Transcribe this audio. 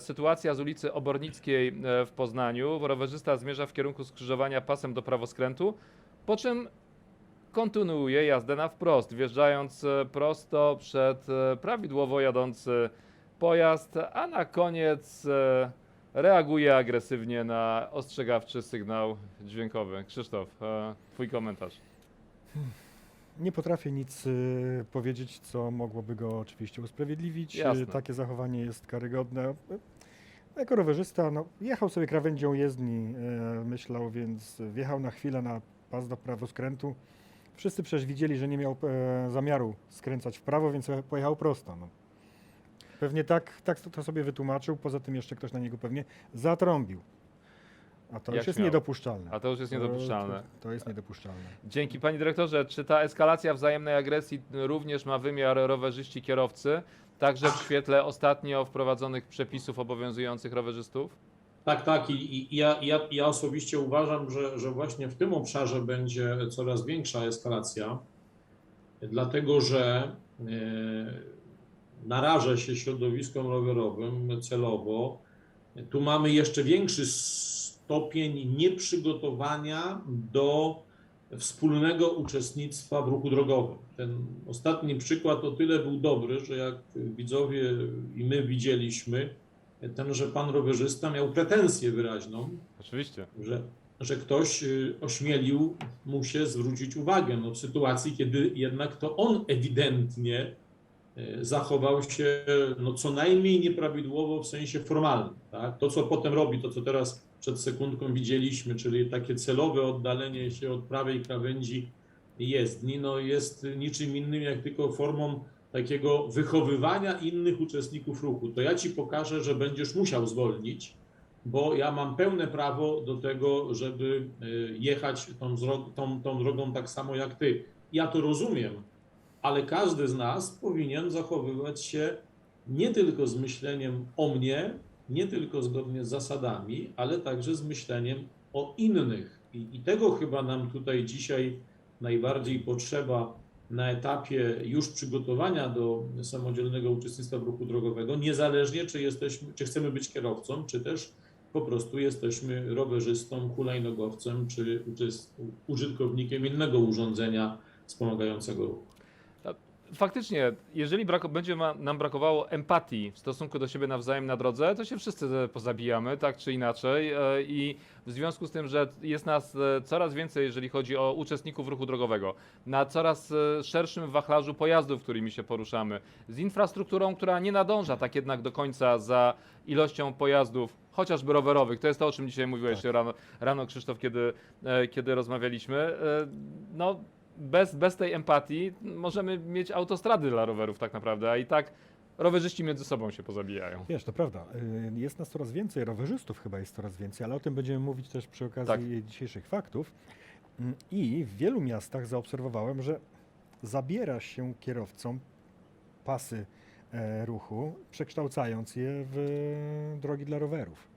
Sytuacja z ulicy Obornickiej e, w Poznaniu. Rowerzysta zmierza w kierunku skrzyżowania pasem do prawoskrętu, po czym kontynuuje jazdę na wprost, wjeżdżając e, prosto przed e, prawidłowo jadący pojazd, a na koniec reaguje agresywnie na ostrzegawczy sygnał dźwiękowy. Krzysztof, twój komentarz. Nie potrafię nic y, powiedzieć, co mogłoby go oczywiście usprawiedliwić. Y, Jasne. Takie zachowanie jest karygodne. Y, Jako rowerzysta no, jechał sobie krawędzią jezdni, y, myślał, więc wjechał na chwilę na pas do prawoskrętu. Wszyscy przecież widzieli, że nie miał e, zamiaru skręcać w prawo, więc pojechał prosto. No. Pewnie tak, tak to sobie wytłumaczył, poza tym jeszcze ktoś na niego pewnie zatrąbił. A to Jak już jest śmiał. niedopuszczalne. A to już jest To- niedopuszczalne. To, to jest niedopuszczalne. Dzięki panie dyrektorze. Czy ta eskalacja wzajemnej agresji również ma wymiar rowerzyści kierowcy, także w świetle ostatnio wprowadzonych przepisów obowiązujących rowerzystów? Tak, tak. I, i ja, ja, ja osobiście uważam, że, że właśnie w tym obszarze będzie coraz większa eskalacja, dlatego że e, naraża się środowiskom rowerowym celowo. Tu mamy jeszcze większy stopień nieprzygotowania do wspólnego uczestnictwa w ruchu drogowym. Ten ostatni przykład o tyle był dobry, że jak widzowie i my widzieliśmy, tenże pan rowerzysta miał pretensję wyraźną, Oczywiście. że, że ktoś y, ośmielił mu się zwrócić uwagę no, w sytuacji, kiedy jednak to on ewidentnie zachował się no, co najmniej nieprawidłowo w sensie formalnym. Tak? To, co potem robi, to co teraz przed sekundką widzieliśmy, czyli takie celowe oddalenie się od prawej krawędzi jezdni, no, jest niczym innym jak tylko formą takiego wychowywania innych uczestników ruchu. To ja ci pokażę, że będziesz musiał zwolnić, bo ja mam pełne prawo do tego, żeby y, jechać tą, tą, tą drogą tak samo jak ty. Ja to rozumiem, ale każdy z nas powinien zachowywać się nie tylko z myśleniem o mnie, nie tylko zgodnie z zasadami, ale także z myśleniem o innych. I, i tego chyba nam tutaj dzisiaj najbardziej potrzeba na etapie już przygotowania do samodzielnego uczestnictwa w ruchu drogowego, niezależnie czy, jesteśmy, czy chcemy być kierowcą, czy też po prostu jesteśmy rowerzystą, hulajnogowcem, czy użytkownikiem innego urządzenia wspomagającego ruch. Faktycznie, jeżeli brako- będzie ma, nam brakowało empatii w stosunku do siebie nawzajem na drodze, to się wszyscy pozabijamy, tak czy inaczej. e, I w związku z tym, że jest nas e, coraz więcej, jeżeli chodzi o uczestników ruchu drogowego, na coraz e, szerszym wachlarzu pojazdów, którymi się poruszamy, z infrastrukturą, która nie nadąża tak jednak do końca za ilością pojazdów, chociażby rowerowych. To jest to, o czym dzisiaj mówiłeś Tak. rano, rano, Krzysztof, kiedy, kiedy rozmawialiśmy. No, bez, bez tej empatii możemy mieć autostrady dla rowerów tak naprawdę, a i tak rowerzyści między sobą się pozabijają. Wiesz, to prawda. Y, Jest nas coraz więcej, rowerzystów chyba jest coraz więcej, ale o tym będziemy mówić też przy okazji Tak. dzisiejszych faktów. Mm, I w wielu miastach zaobserwowałem, że zabiera się kierowcom pasy e, ruchu, przekształcając je w drogi dla rowerów.